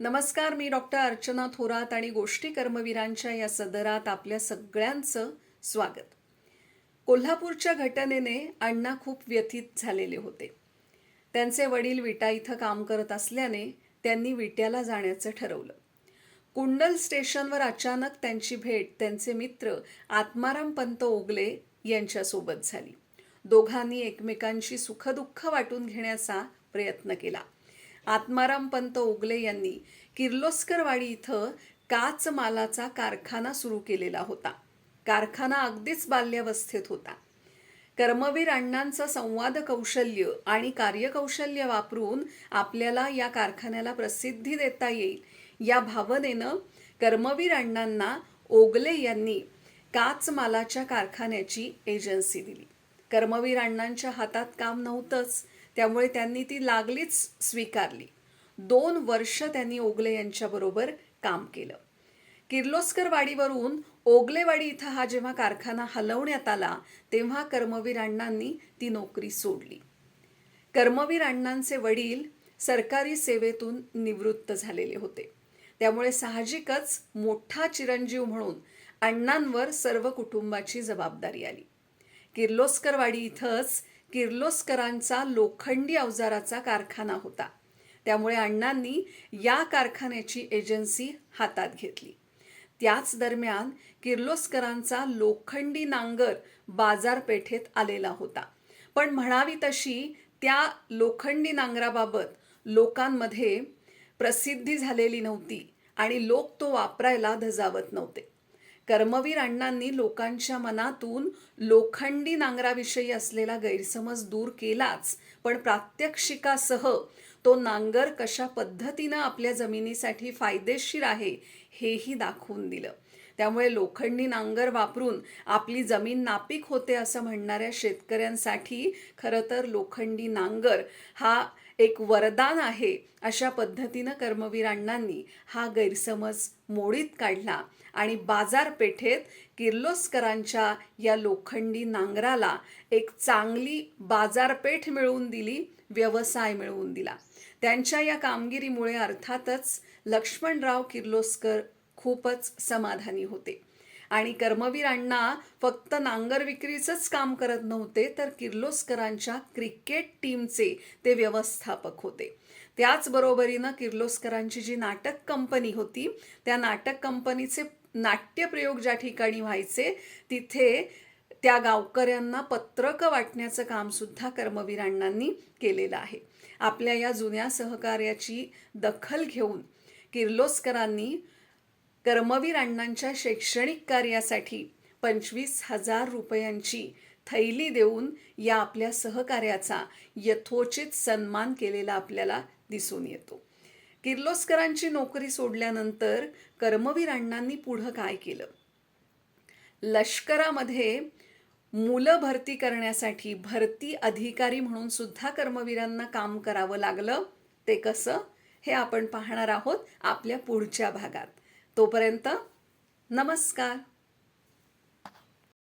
नमस्कार मी डॉक्टर अर्चना थोरात आणि गोष्टी कर्मवीरांच्या या सदरात आपल्या सगळ्यांचं स्वागत. कोल्हापूरच्या घटनेने अण्णा खूप व्यथित झालेले होते. त्यांचे वडील विटा इथं काम करत असल्याने त्यांनी विट्याला जाण्याचं ठरवलं. कुंडल स्टेशनवर अचानक त्यांची भेट त्यांचे मित्र आत्माराम पंत ओगले यांच्यासोबत झाली. दोघांनी एकमेकांशी सुखदुःख वाटून घेण्याचा प्रयत्न केला. आत्माराम पंत ओगले यांनी किर्लोस्करवाडी इथं काच मालाचा कारखाना सुरू केलेला होता. कारखाना अगदीच बाल्यावस्थेत होता. कर्मवीर अण्णांचं संवाद कौशल्य आणि कार्यकौशल्य वापरून आपल्याला या कारखान्याला प्रसिद्धी देता येईल या भावनेनं कर्मवीर अण्णांना ओगले यांनी काच मालाच्या कारखान्याची एजन्सी दिली. कर्मवीर अण्णांच्या हातात काम नव्हतंच. त्यामुळे त्यांनी ती लागलीच स्वीकारली. दोन वर्ष त्यांनी ओगले यांच्याबरोबर काम केलं. किर्लोस्कर वाडीवरून ओगलेवाडी इथं हा जेव्हा कारखाना हलवण्यात आला तेव्हा कर्मवीर अण्णांनी ती नोकरी सोडली. कर्मवीर अण्णांचे वडील सरकारी सेवेतून निवृत्त झालेले होते. त्यामुळे साहजिकच मोठा चिरंजीव म्हणून अण्णांवर सर्व कुटुंबाची जबाबदारी आली. किर्लोस्करवाडी इथंच किर्लोस्करांचा लोखंडी अवजाराचा कारखाना होता. त्यामुळे अण्णांनी या कारखान्याची एजन्सी हातात घेतली. त्याच दरम्यान किर्लोस्करांचा लोखंडी नांगर बाजारपेठेत आलेला होता. पण म्हणावी तशी त्या लोखंडी नांगराबाबत लोकांमध्ये प्रसिद्धी झालेली नव्हती आणि लोक तो वापरायला धजावत नव्हते. कर्मवीर अण्णांनी लोकांच्या मनातून लोखंडी नांगराविषयी असलेला गैरसमज दूर केलाच पण प्रात्यक्षिकासह तो नांगर कशा पद्धतीनं आपल्या जमिनीसाठी फायदेशीर आहे हेही दाखवून दिलं. त्यामुळे लोखंडी नांगर वापरून आपली जमीन नापीक होते असं म्हणणाऱ्या शेतकऱ्यांसाठी खरं तर लोखंडी नांगर हा एक वरदान आहे अशा पद्धतीनं कर्मवीर अण्णांनी हा गैरसमज मोडीत काढला आणि बाजारपेठेत किर्लोस्करांच्या या लोखंडी नांगराला एक चांगली बाजारपेठ मिळवून दिली व्यवसाय मिळवून दिला. त्यांच्या या कामगिरीमुळे अर्थातच लक्ष्मणराव किर्लोस्कर खूपच समाधानी होते. आणि कर्मवीर अण्णा फक्त नांगर विक्रीचंच काम करत नव्हते तर किर्लोस्करांच्या क्रिकेट टीमचे ते व्यवस्थापक होते. त्याचबरोबरीनं किर्लोस्करांची जी नाटक कंपनी होती त्या नाटक कंपनीचे नाट्यप्रयोग ज्या ठिकाणी व्हायचे तिथे त्या गावकऱ्यांना पत्रकं वाटण्याचं कामसुद्धा कर्मवीर अण्णांनी केलेलं आहे. आपल्या या जुन्या सहकार्याची दखल घेऊन किर्लोस्करांनी कर्मवीर अण्णांच्या शैक्षणिक कार्यासाठी पंचवीस हजार रुपयांची थैली देऊन या आपल्या सहकार्याचा यथोचित सन्मान केलेला आपल्याला दिसून येतो. किर्लोस्करांची नोकरी सोडल्यानंतर कर्मवीर अण्णांनी पुढं काय केलं? लष्करामध्ये मुलं भरती करण्यासाठी भरती अधिकारी म्हणून सुद्धा कर्मवीरांना काम करावं लागलं. ते कसं? हे आपण पाहणार आहोत आपल्या पुढच्या भागात. तोपर्यंत नमस्कार.